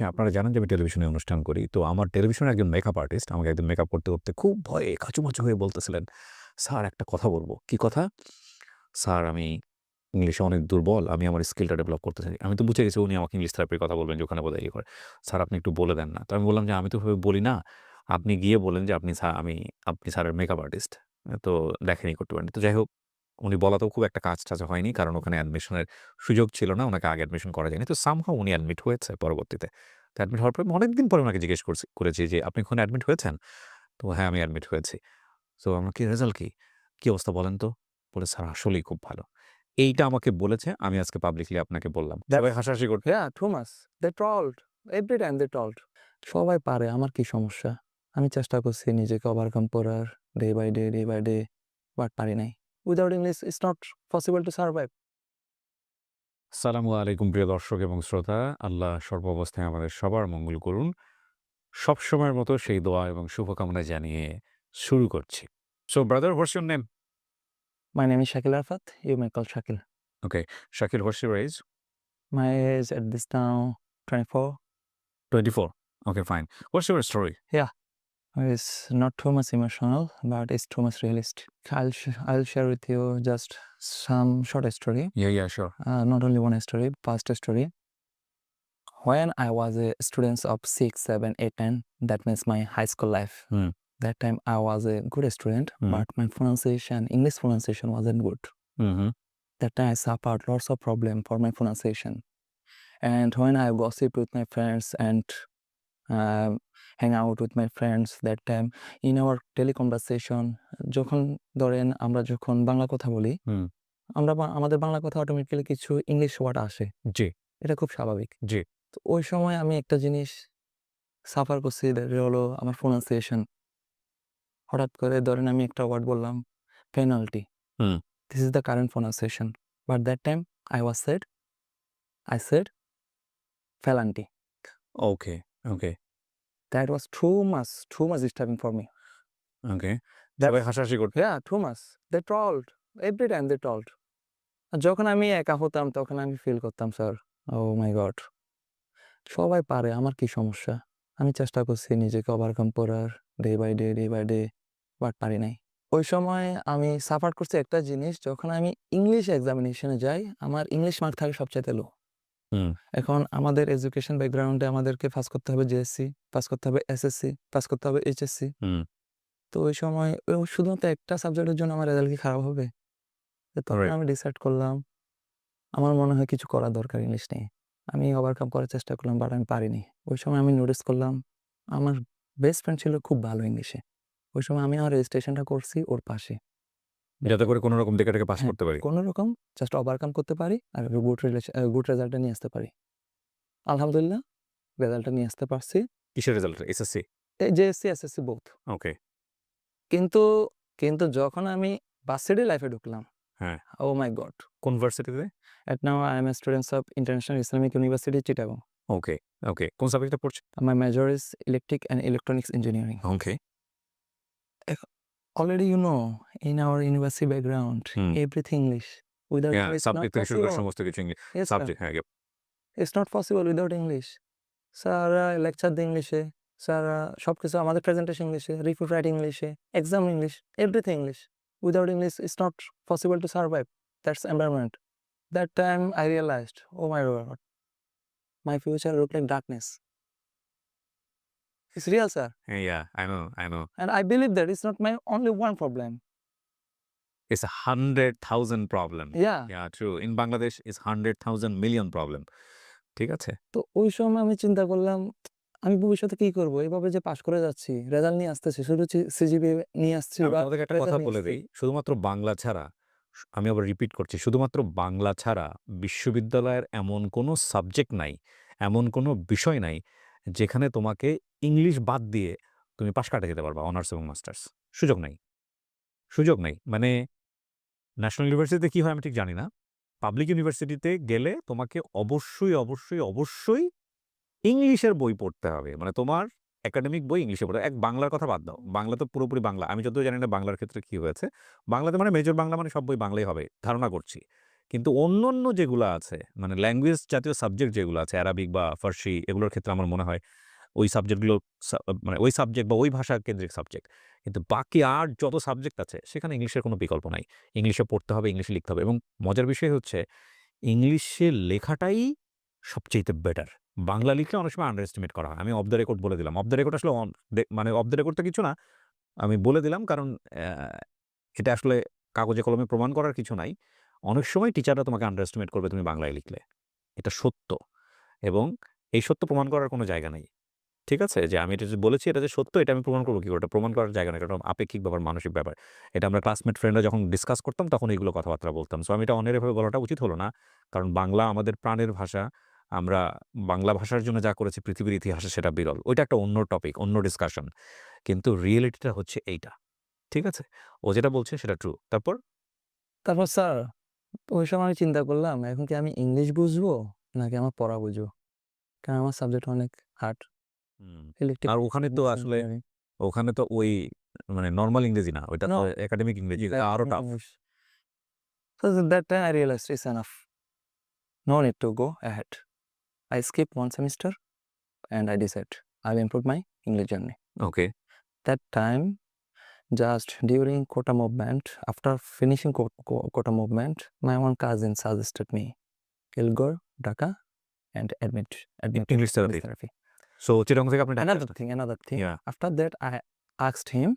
হ্যাঁ, আপনারা জানেন যে আমি টেলিভিশনে অনুষ্ঠান করি। তো আমার টেলিভিশনে একজন মেকআপ আর্টিস্ট আমাকে একদিন মেকআপ করতে, করতে খুব ভয়ে কাঁচুমাচু হয়ে বলতেছিলেন, "স্যার একটা কথা বলব "কি কথা?" "স্যার আমি ইংলিশে অনেক দুর্বল। আমি আমার স্কিলটা ডেভেলপ করতে চাই।" আমি তো বুঝে গেছি উনি আমাকে ইংলিশ থেরাপির কথা বলবেন যে ওখানে বোধহয় ইয়ে করে। "স্যার আপনি একটু বলে দেন না।" তো আমি বললাম যে, "আমি তো বলি না। আপনি গিয়ে বলেন যে আপনি স্যার আমি আপনি স্যারের মেকআপ আর্টিস্ট। তো দেখেনি করতে পারেন।" তো যাই হোক উনি বলাতেও খুব একটা কাজ-টাজ হয়নি। কারণ ওখানে অ্যাডমিশনের সুযোগ ছিল না। ওনাকে আগে অ্যাডমিশন করা যায়নি। তো সামহাউ উনি অ্যাডমিট হয়েছে পরবর্তীতে। তো অ্যাডমিট হওয়ার পরে অনেকদিন পরে ওনাকে জিজ্ঞেস করছি করেছি যে, "আপনি ওখানে অ্যাডমিট হয়েছেন?" তো, "হ্যাঁ, আমি অ্যাডমিট হয়েছি।" "তো আমার কি রেজাল্ট কী কী অবস্থা বলেন তো?" বলে, "স্যার আসলেই খুব ভালো।" এইটা আমাকে বলেছে। আমি আজকে পাবলিকলি আপনাকে বললাম। সবাই হাসাহাসি করছে। Yeah, too much. They told. Every time they told. সবাই পারে, আমার কি সমস্যা? আমি চেষ্টা করছি নিজেকে ওভারকাম করার day by day, day by day, but পারি নাই। Without English it's not possible to survive সালামু আলাইকুম প্রিয় দর্শক এবং শ্রোতা। আল্লাহ সর্বাবস্থায় আমাদের সবার মঙ্গল করুন। সব সময়ের মতো সেই দোয়া এবং শুভকামনা জানিয়ে শুরু করছি। So brother what's your name my name is Shakil Afat you may call Shakil okay Shakil what's your age my age at this now 24 24 okay fine what's your story হ্যাঁ It's not too much emotional, but it's too much realistic. I'll sh- I'll share with you just some short story. Yeah, yeah, sure. Uh, not only one story, past story. When I was a student of 6, 7, 8, 10, that means my high school life. Hmm. That time I was a good student, Hmm. but my pronunciation, English pronunciation wasn't good. Mm-hmm. That time I suffered lots of problem for my pronunciation. And when I gossip with my friends and uh, hang out with my friends that time in our teleconversation. যখন ধরেন আমরা যখন বাংলা কথা বলি। আমরা আমাদের বাংলা কথা automatically কিছু ইংলিশ ওয়ার্ড আসে। জি, এটা খুব স্বাভাবিক। জি। তো ওই সময় আমি একটা জিনিস সাফার করছি হলো আমার প্রোনাউন্সিয়েশন হঠাৎ করে ধরেন আমি একটা ওয়ার্ড বললাম penalty this is the current pronunciation but that time I was said I said felanty okay okay, that was too much too much disturbing for me okay. That- সবাই হাসাহাসি করছে। Yeah, too much. They told. Every time they told. আর যখন আমি একা হতাম তখন আমি feel করতাম স্যার ও মাই গড সবাই পারে আমার কি সমস্যা আমি চেষ্টা করছি নিজেকে ওভারকাম করার day by day day by day but পারি নাই ওই সময় আমি সাফার করছি একটা জিনিস যখন আমি ইংলিশ এক্সামিনেশনে যাই আমার ইংলিশ মার্ক থাকে সবচাইতে লো হুম। এখন আমাদের এডুকেশন ব্যাকগ্রাউন্ডে আমাদেরকে পাস করতে হবে জিএসসি পাস করতে হবে এসএসসি পাস করতে হবে এইচএসসি হুম। তো ওই সময় ও শুধুমাত্র একটা সাবজেক্টের জন্য আমার রেজাল্ট কি খারাপ হবে তো তখন. আমি ডিসাইড করলাম আমার মনে হয় কিছু করা দরকার ইংলিশ নিয়ে আমি ওভারকাম করার চেষ্টা করলাম বাট আমি পারিনি ওই সময় আমি নোটিস করলাম আমার বেস্ট ফ্রেন্ড ছিল খুব ভালো ইংলিশে ওই সময় আমি আমার রেজিস্ট্রেশনটা করছি ওর পাশে যাতে করে কোনো রকম দেখে পাস হ্যাঁ, করতে পারি। কোনো রকম জাস্ট ওভারকাম করতে পারি আর গুড রিলেশন গুড রেজাল্টটা নিয়ে আসতে পারি আলহামদুলিল্লাহ রেজাল্টটা নিয়ে আসতে পারছি কিসের result? SSC? JSC SSC both okay. কিন্তু কিন্তু যখন আমি ভার্সিটি লাইফে ঢুকলাম হ্যাঁ। ও মাই গড কোন ভার্সিটিতে? At now, I am a student of International Islamic University, Chittagong. Okay, okay. কোন সাবজেক্টে পড়ছেন? My major is Electric and Electronics Engineering. Okay. Already, you know, in our university background, Hmm. everything English. Without হ্যাঁ, English, not subject থেকে শুরু করে possible. সমস্ত কিছু English. Yes, sir. Subject হ্যাঁ, It's not possible without English. স্যাররা lecture দেয় ইংলিশে স্যাররা সব কিছু আমাদের প্রেজেন্টেশন ইংলিশে রিপোর্ট রাইটিং ইংলিশে exam English everything English without English it's not possible to survive that's environment that time I realized oh my god my future look like darkness it's real sir হ্যাঁ, yeah, I know, I know. And I believe that it's not my only one problem. It's a 100,000 problem. Yeah. Yeah, true. In Bangladesh, it's 100,000 million problem. ঠিক আছে? তো ওই সময় আমি চিন্তা করলাম আমি ভবিষ্যতে কি করব এভাবে যে পাশ করে যাচ্ছি রেজাল্ট নিয়ে আসতেছি শুধু সিজিপি নিয়ে আসছি তোমাদেরকে একটা কথা বলে। দেই। শুধুমাত্র বাংলা ছাড়া আমি আবার রিপিট করছি। শুধুমাত্র বাংলা ছাড়া বিশ্ববিদ্যালয়ের এমন কোনো সাবজেক্ট নাই, এমন কোনো বিষয় নাই যেখানে তোমাকে ইংলিশ বাদ দিয়ে তুমি পাশ কাটিয়ে যেতে পারবা অনার্স এবং মাস্টার্স। সুযোগ নাই। সুযোগ নাই। মানে ন্যাশনাল ইউনিভার্সিটিতে কি হয় আমি ঠিক জানি না। পাবলিক ইউনিভার্সিটিতে গেলে তোমাকে অবশ্যই, অবশ্যই, অবশ্যই ইংলিশের বই পড়তে হবে। মানে তোমার একাডেমিক বই ইংলিশে পড়তে এক বাংলার কথা বাদ দাও। বাংলা তো পুরোপুরি বাংলা। আমি যতদূর জানি না বাংলার ক্ষেত্রে কি হয়েছে। বাংলাতে মানে মেজর বাংলা মানে সব বই বাংলাই হবে। ধারণা করছি। কিন্তু অন্য অন্য যেগুলো আছে মানে ল্যাঙ্গুয়েজ জাতীয় সাবজেক্ট যেগুলো আছে অ্যারাবিক বা ফার্সি এগুলোর ক্ষেত্রে আমার মনে হয় ওই সাবজেক্টগুলো মানে ওই সাবজেক্ট বা ওই ভাষা কেন্দ্রিক সাবজেক্ট কিন্তু বাকি আর যত সাবজেক্ট আছে, সেখানে ইংলিশের কোনো বিকল্প নাই। ইংলিশে পড়তে হবে, ইংলিশে লিখতে হবে এবং মজার বিষয় হচ্ছে ইংলিশে লেখাটাই সবচেয়ে বেটার বাংলা লিখলে অনেক সময় আন্ডার এস্টিমেট করা হয়। আমি অফ দ্য রেকর্ড বলে দিলাম। অফ দ্য রেকর্ড আসলে মানে অফ দ্য রেকর্ড তো কিছু না, আমি বলে দিলাম কারণ এটা আসলে কাগজে কলমে প্রমাণ করার কিছু নাই। অনেক সময় টিচাররা তোমাকে আন্ডার এস্টিমেট করবে তুমি বাংলায় লিখলে। এটা সত্য। এবং এই সত্য প্রমাণ করার কোনো জায়গা নেই। ঠিক আছে? যে আমি এটা যে বলেছি এটা যে সত্য, এটা আমি প্রমাণ করব কি করে? প্রমাণ করার জায়গা নেই। কারণ আপেক্ষিক ব্যাপার, মানসিক ব্যাপার। এটা আমরা ক্লাসমেট ফ্রেন্ডরা যখন ডিসকাস করতাম, তখন এইগুলো কথাবার্তা বলতাম। সো আমি এটা অনেরভাবে বলাটা উচিত হলো না। কারণ বাংলা আমাদের প্রাণের ভাষা। আমরা বাংলা ভাষার জন্য যা করেছি, পৃথিবীর ইতিহাসে সেটা বিরল। ওইটা একটা অন্য টপিক অন্য ডিসকাশন কিন্তু রিয়েলিটিটা হচ্ছে এইটা। ঠিক আছে? ও যেটা বলছে সেটা ট্রু তারপর? তারপর স্যার ওই সময় আমি চিন্তা করলাম এখন কি আমি ইংলিশ বুঝব নাকি আমার পড়া বুঝব? কারণ আমার সাবজেক্ট অনেক হার্ড আর ওখানে তো আসলে ওখানে তো ওই মানে নর্মাল ইংরেজি না ওইটা তো একাডেমিক ইংরেজি আরও tough that time I realized it's enough no need to go ahead I skip one semester and I decide I will improve my English journey okay that time just during quota movement, after finishing quo- quo- quota movement, my one cousin suggested me Kilgore, Dhaka, and admit admit English English therapy. therapy. So Chirang থেকে আপনি Another thing, another thing. Yeah. After that, I asked him,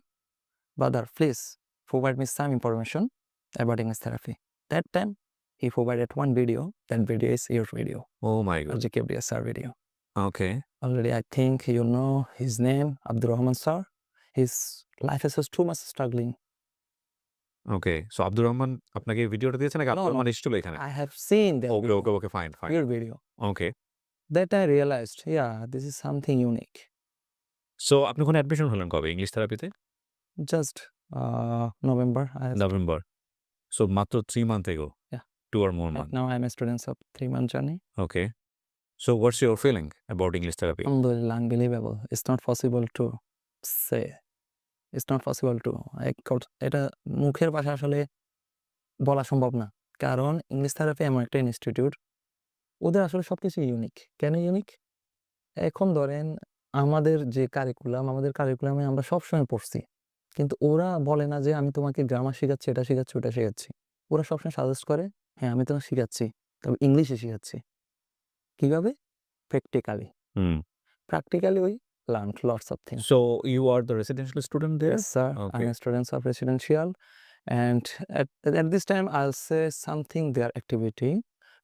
brother, please provide me some information about English therapy. That time, he provided one video. That video is your video, oh my god RGK sir video. Okay Already, I think you know his name, Abdul Rahman sir. His life is just too much struggling. Okay so Abdur Rahman আপনাকে এই ভিডিওটা দিয়েছে নাকি No, Abdur no. Rahman এসেছিল এখানে I have seen that okay video, okay okay fine fine your video. Okay That I realized, yeah, this is something unique. So আপনি ওখানে admission হলেন কবে English থেরাপিতে Just uh, November. I have November so মাত্র three month ago Yeah. Two or more right month now I'm a student of three month journey. Okay so what's your feeling about English therapy Alhamdulillah, unbelievable. It's not possible to say. Possible to. এক কট- এটা মুখের ভাষা আসলে বলা সম্ভব না। কারণ English therapy এমন একটা ইনস্টিটিউট ওদের আসলে সবকিছু ইউনিক কেন ইউনিক এখন ধরেন আমাদের যে কারিকুলাম আমাদের কারিকুলামে আমরা সবসময় পড়ছি। কিন্তু ওরা বলে না যে আমি তোমাকে গ্রামার শেখাচ্ছি এটা শেখাচ্ছি ওটা শেখাচ্ছি। ওরা সবসময় সাজেস্ট করে হ্যাঁ আমি তোমাকে শেখাচ্ছি। তবে ইংলিশে শেখাচ্ছি। কীভাবে? Practically practically we learned lots of things. So you are the residential student there Yes, sir. Okay. I'm a student of residential, and at at this time I'll say something their activity.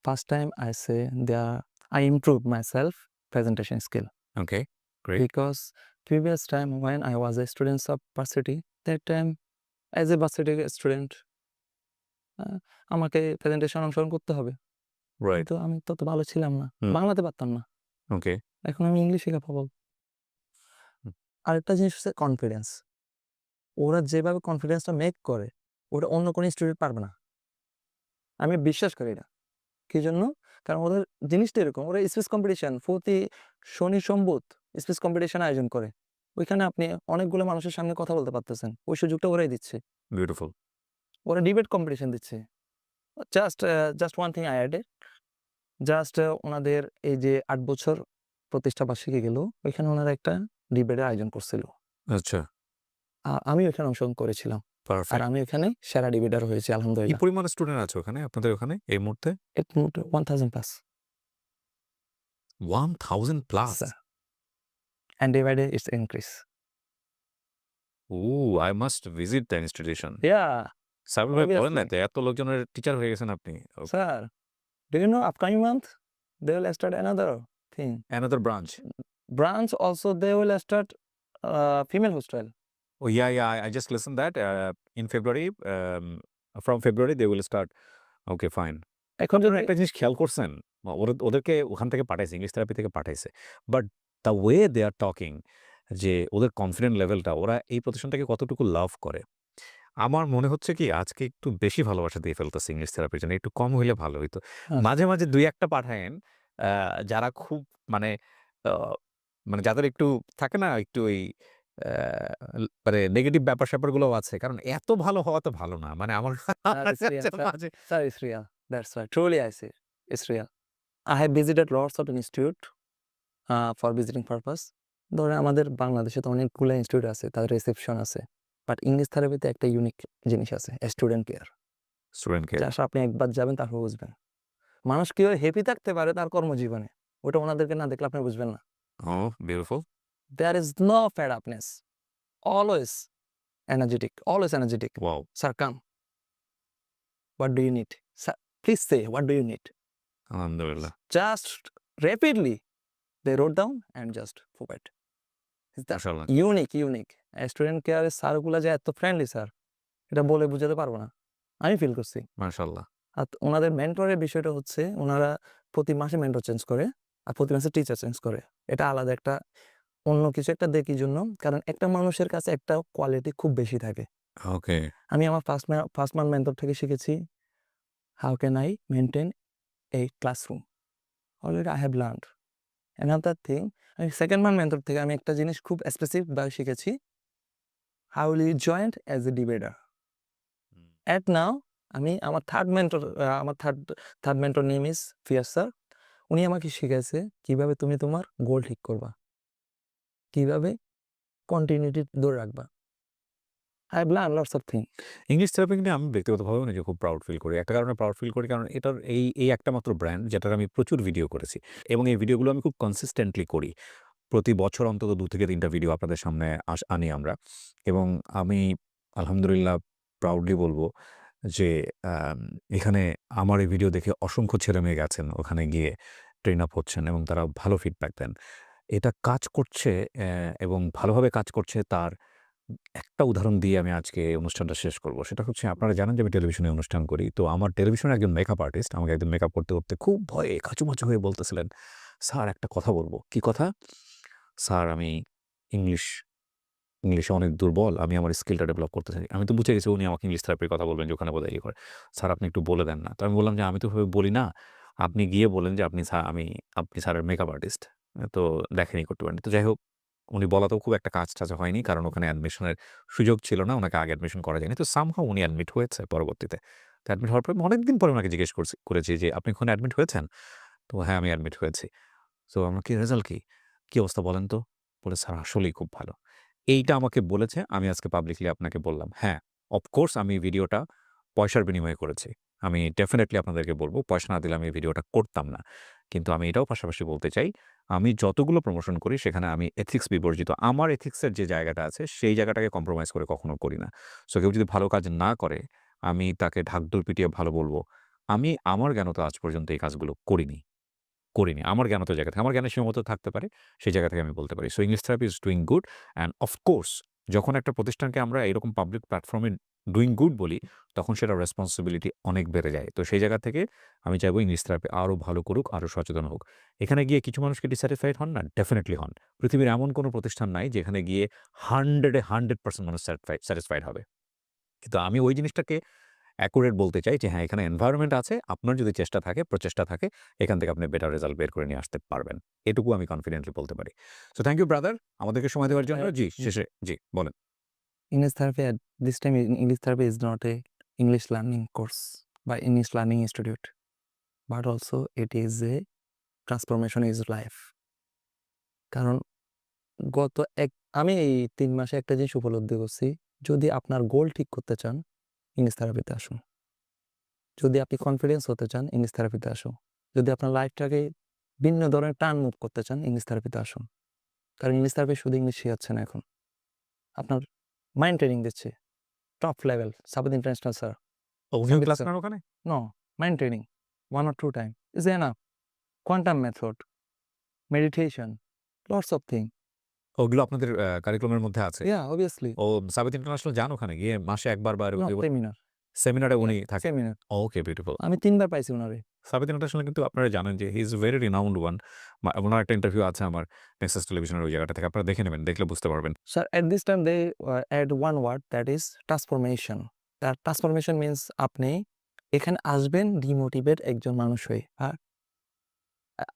First time I say their I improved myself presentation skill okay Great. because previous time when I was a student of varsity, that time as a varsity student, আমাকে presentation অংশগ্রহণ করতে হবে কিন্তু আমি তত ভালো ছিলাম না। বাংলাতে পারতাম না ওকে এখন আমি ইংলিশে ক্যাপাবল হুম। আরেকটা জিনিস হচ্ছে কনফিডেন্স ওরা যেভাবে কনফিডেন্সটা মেক করে ওটা অন্য কোনো স্টুডেন্ট পারবে না। আমি বিশ্বাস করি না। কি জন্য? কারণ ওদের জিনিসটা এরকম ওরা স্পেস কম্পিটিশন প্রতি শনি সম্বুত স্পেস কম্পিটিশন আয়োজন করে। ওইখানে আপনি অনেকগুলো মানুষের সামনে কথা বলতে পারতেছেন ওই সুযোগটা ওরাই দিচ্ছে। বিউটিফুল ওরা ডিবেট কম্পিটিশন দিচ্ছে। Just just one thing I added just ওনাদের এই যে আট বছর প্রতিষ্ঠা বার্ষিকী গেল ওইখানে ওনারা একটা ডিবেটের আয়োজন করছিল। আচ্ছা। আমি ওখানে অংশগ্রহণ করেছিলাম। আর আমি ওখানে সেরা ডিবেটার হয়েছি আলহামদুলিল্লাহ। কি পরিমাণ স্টুডেন্ট আছে ওখানে? আপনাদের ওখানে এই মুহূর্তে? Plus one thousand plus and day by day it's increase oh I must visit the institution yeah Saibul ভাই বলেন না এত লোকজনের টিচার হয়ে গেছেন আপনি। Sir do you know upcoming month they will start another thing another branch branch also they will start female hostel Oh yeah, yeah. I, I just listened that uh, in February. Um, from February they will start. Okay, fine. এখন যদি একটা জিনিস খেয়াল করছেন ওদেরকে ওখান থেকে পাঠাইছে ইংলিশ থেরাপি থেকে পাঠাইছে but the way they are talking যে ওদের কনফিডেন্ট লেভেলটা ওরা এই প্রতিষ্ঠানটাকে কতটুকু লাভ করে আমার মনে হচ্ছে কি আজকে একটু বেশি ভালোবাসা দিয়ে ফেলতেছে ইংলিশ থেরাপির জন্য একটু কম হইলে ভালো হইতো আচ্ছা। মাঝে মাঝে দুই একটা পাঠায়েন যারা খুব মানে মানে যাদের একটু থাকে না একটু ওই মানে নেগেটিভ ব্যাপার স্যাপারগুলো আছে। কারণ এত ভালো হওয়া তো ভালো না। মানে আমার. Sir it's real uh, for visiting ধরেন আমাদের বাংলাদেশে তো অনেকগুলো ইনস্টিটিউট আছে তাদের রিসেপশন আছে। বাট ইংলিশ থেরাপিতে একটা ইউনিক জিনিস আছে স্টুডেন্ট কেয়ার স্টুডেন্টকে জাস্ট আপনি একবার যাবেন তারপর বুঝবেন। মানুষ কীভাবে হ্যাপি থাকতে পারে তার কর্মজীবনে? ওটা ওনাদেরকে না দেখলে আপনি বুঝবেন না। ও beautiful there is no fed upness always energetic always energetic wow sir come what do you need sir please say what do you need আলহামদুলিল্লাহ just rapidly they wrote down and just forget is that মাশাআল্লাহ unique unique student কেয়ারের স্যারগুলো যে এত friendly sir এটা বলে বোঝাতে পারব না আমি ফিল করছি মাশাআল্লাহ আর ওনাদের মেন্টরের বিষয়টা হচ্ছে ওনারা প্রতি মাসে মেন্টর চেঞ্জ করে আর প্রতি মাসে টিচার চেঞ্জ করে। এটা আলাদা একটা অন্য কিছু একটা দেখি জন্য। কারণ একটা মানুষের কাছে একটা কোয়ালিটি খুব বেশি থাকে। ওকে আমি আমার ফার্স্ট ফার্স্ট মান্থ মেন্টর থেকে শিখেছি হাউ ক্যান আই মেনটেন এই classroom already I have learn another thing আমি সেকেন্ড মান্থ মেন্টর থেকে আমি একটা জিনিস খুব স্পেসিফিকভাবে শিখেছি how will you joint as a debater at now আমি আমার থার্ড মেন্টর আমার third third mentor name is fear sir উনি আমাকে শিখেছে কীভাবে তুমি তোমার গোল ঠিক করবা। কীভাবে কন্টিনিউটি ধরে রাখবা। I learn lots of thing English therapy নিয়ে আমি ব্যক্তিগতভাবে নিজে খুব প্রাউড ফিল করি। একটা কারণে প্রাউড ফিল করি কারণ এটার এই এই একটা মাত্র ব্র্যান্ড যেটার আমি প্রচুর ভিডিও করেছি। এবং এই ভিডিওগুলো আমি খুব কনসিস্টেন্টলি করি। প্রতি বছর অন্তত দু থেকে তিনটা ভিডিও আপনাদের সামনে আস, আনি আমরা। এবং আমি আলহামদুলিল্লাহ প্রাউডলি বলব যে এখানে আমার এই ভিডিও দেখে অসংখ্য ছেলে মেয়ে গেছেন, ওখানে গিয়ে ট্রেন আপ হচ্ছেন এবং তারা ভালো ফিডব্যাক দেন। এটা কাজ করছে এবং ভালোভাবে কাজ করছে তার একটা উদাহরণ দিয়ে আমি আজকে অনুষ্ঠানটা শেষ করব। সেটা হচ্ছে আপনারা জানেন যে আমি টেলিভিশনে অনুষ্ঠান করি, তো আমার টেলিভিশনে একজন মেকআপ আর্টিস্ট আমাকে একদিন মেকআপ করতে করতে খুব ভয়ে কাচুমাচু হয়ে বলতেছিলেন, স্যার, একটা কথা বলব। কি কথা? স্যার, আমি ইংলিশ ইংলিশে অনেক দুর্বল, আমি আমার স্কিলটা ডেভেলপ করতে চাই। আমি তো বুঝে গেছি উনি আমাকে ইংলিশ থেরাপির কথা বলবেন যে ওখানে বোধহয় ইয়ে করে। স্যার, আপনি একটু বলে দেন না। তো আমি বললাম যে, আমি তো ভাবে বলি না। আপনি গিয়ে বলেন যে, আপনি স্যার, আমি, আপনি স্যারের মেকআপ আর্টিস্ট তো দেখেনি করতে পারেন তো যাই হোক, উনি বলাতেও খুব একটা কাজ টাজ হয়নি, কারণ ওখানে অ্যাডমিশনের সুযোগ ছিল না, ওনাকে আগে অ্যাডমিশন করা যায়নি। তো সামহাও উনি অ্যাডমিট হয়েছে পরবর্তীতে। তো অ্যাডমিট হওয়ার পর অনেকদিন পরে ওনাকে জিজ্ঞেস করছি, করেছি যে, আপনি ওখানে অ্যাডমিট হয়েছেন? তো হ্যাঁ আমি অ্যাডমিট হয়েছি। তো আমার কি রেজাল্ট কী? কী অবস্থা বলেন তো? বলে, স্যার, আসলেই খুব ভালো। এইটা আমাকে বলেছে, আমি আজকে পাবলিকলি আপনাকে বললাম। হ্যাঁ অফকোর্স আমি ভিডিওটা পয়সার বিনিময়ে করেছি। আমি ডেফিনেটলি আপনাদেরকে বলব, পয়সা না দিলে আমি ভিডিওটা করতাম না। কিন্তু আমি এটাও পাশাপাশি বলতে চাই, আমি যতগুলো প্রমোশন করি সেখানে আমি এথিক্স বিবর্জিত। আমার এথিক্সের যে জায়গাটা আছে, সেই জায়গাটাকে কম্প্রোমাইজ করে কখনো করি না। সো কেউ যদি ভালো কাজ না করে, আমি তাকে ঢাকঢোল পিটিয়ে ভালো বলব। আমি আমার জ্ঞানত আজ পর্যন্ত এই কাজগুলো করিনি। করিনি। আমার জ্ঞান জ্ঞানত জায়গা থেকে আমার জ্ঞানের সীমাবদ্ধ থাকতে পারে, সেই জায়গা থেকে আমি বলতে পারি। So English therapy is doing good and of course যখন একটা প্রতিষ্ঠানকে আমরা এরকম পাবলিক প্ল্যাটফর্মে ডুইং গুড বলি, তখন সেটা রেসপন্সিবিলিটি অনেক বেড়ে যায়। তো সেই জায়গা থেকে আমি চাইব ইংলিশ থেরাপি আরও ভালো করুক আরও সচেতন হোক। এখানে গিয়ে কিছু মানুষকে ডিস্যাটিসফাইড হন না ডেফিনেটলি হন। পৃথিবীর এমন কোনো প্রতিষ্ঠান নাই যেখানে গিয়ে হান্ড্রেডে হান্ড্রেড পার্সেন্ট মানুষ স্যাটিসফাইড হবে। কিন্তু আমি ওই জিনিসটাকে অ্যাকুরেট বলতে চাই যে হ্যাঁ এখানে এনভায়রনমেন্ট আছে আপনার যদি চেষ্টা থাকে প্রচেষ্টা থাকে এখান থেকে আপনি বেটার রেজাল্ট বের করে নিয়ে আসতে পারবেন এটুকু আমি কনফিডেন্টলি বলতে পারি সো থ্যাংক ইউ ব্রাদার আমাদেরকে সময় দেওয়ার জন্য জি. শেষে জি বলেন English at this time in- English therapy is not a English learning course by English Learning Institute, but also it is a transformation is life. কারণ গত এক আমি এই তিন মাসে একটা জিনিস উপলব্ধি করছি যদি আপনার গোল ঠিক করতে চান ইংলিশ থেরাপিতে আসুন। যদি আপনি কনফিডেন্স হতে চান ইংলিশ থেরাপিতে আসুন। যদি আপনার লাইফটাকে ভিন্ন ধরনের টার্ন মুভ করতে চান ইংলিশ থেরাপিতে আসুন। কারণ ইংলিশ থেরাপি শুধু ইংলিশ শেখাচ্ছে না এখন। আপনার মাইন্ড ট্রেনিং দিচ্ছে। টপ লেভেল সাবাদ ইন্টারন্যাশনাল স্যার ওখানে? No mind training one or two time is enough quantum method meditation lots of thing ওগুলো আপনাদের কারিকুলামের মধ্যে আছে? ইয়া অবভিয়াসলি ও সাবিত ইন্টারন্যাশনাল যান ওখানে? গিয়ে মাসে একবার বা সেমিনার সেমিনারে উনি থাকে সেমিনার ওকে বিউটিফুল আমি তিনবার পাইছি ওনারে সাবিত ইন্টারন্যাশনাল কিন্তু আপনারা জানেন যে he is very renowned one ওনার একটা ইন্টারভিউ আছে আমার নেক্সাস টেলিভিশনের ওই জায়গাটা থেকে। আপনারা দেখে নেবেন দেখলে বুঝতে পারবেন। Sir, at this time they uh, add one word that is transformation. That transformation আপনি এখানে আসবেন ডিমোটিভেট একজন মানুষ হয়ে। আর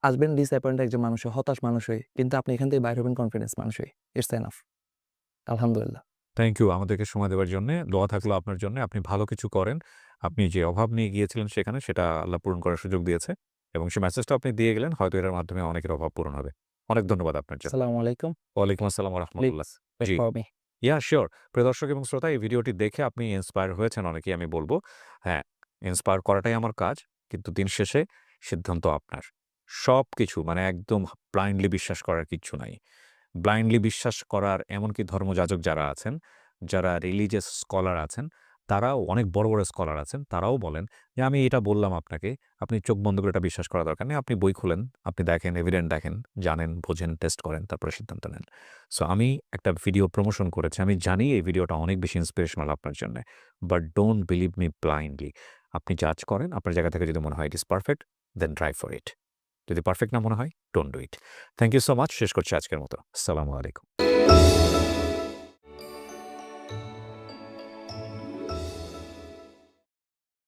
আসবেন ডিসঅ্যাপয়েন্ট একজন মানুষ হতাশ মানুষ হয়ে কিন্তু আপনি এখান থেকে বাইরে হবেন কনফিডেন্স মানুষ হয়ে ইটস এনাফ আলহামদুলিল্লাহ থ্যাংক ইউ আমাদেরকে সময় দেওয়ার জন্য দোয়া থাকল আপনার জন্য আপনি ভালো কিছু করেন। আপনি যে অভাব নিয়ে গিয়েছিলেন সেখানে সেটা আল্লাহ পূরণ করার সুযোগ দিয়েছে এবং সেই মেসেজটা আপনি দিয়ে গেলেন। হয়তো এটার মাধ্যমে অনেকের অভাব পূরণ হবে। অনেক ধন্যবাদ আপনার জন্য। আসসালামু আলাইকুম। ওয়ালাইকুম আসসালাম ওয়া রাহমাতুল্লাহ। জি। ইয়া শিওর প্রিয় দর্শক এবং শ্রোতা এই ভিডিওটি দেখে আপনি ইন্সপায়ার হয়েছেন অনেকেই আমি বলব হ্যাঁ, ইন্সপায়ার করাটাই আমার কাজ। কিন্তু দিন শেষে সিদ্ধান্ত আপনার। সবকিছু মানে একদম ব্লাইন্ডলি বিশ্বাস করার কিচ্ছু নাই। ব্লাইন্ডলি বিশ্বাস করার এমনকি ধর্মযাজক যারা আছেন, যারা রিলিজিয়াস স্কলার আছেন, তারাও অনেক বড়, বড় স্কলার আছেন। তারাও বলেন যে, "আমি এটা বললাম আপনাকে, আপনি চোখ বন্ধ করে এটা বিশ্বাস করার দরকার নেই। আপনি বই খুলেন, আপনি দেখেন, এভিডেন্ট দেখেন, জানেন, বোঝেন, টেস্ট করেন, তারপরে সিদ্ধান্ত নেন।" সো আমি একটা ভিডিও প্রমোশন করেছি। আমি জানি এই ভিডিওটা অনেক বেশি ইন্সপিরেশনাল আপনার জন্যে। But don't believe me blindly. আপনি জাজ করেন। আপনার জায়গা থেকে যদি মনে হয় it is perfect, then try for it. যদি পারফেক্ট না মনে হয়, don't do it. Thank you so much. শেষ করছি আজকের মতো। আসসালামু আলাইকুম।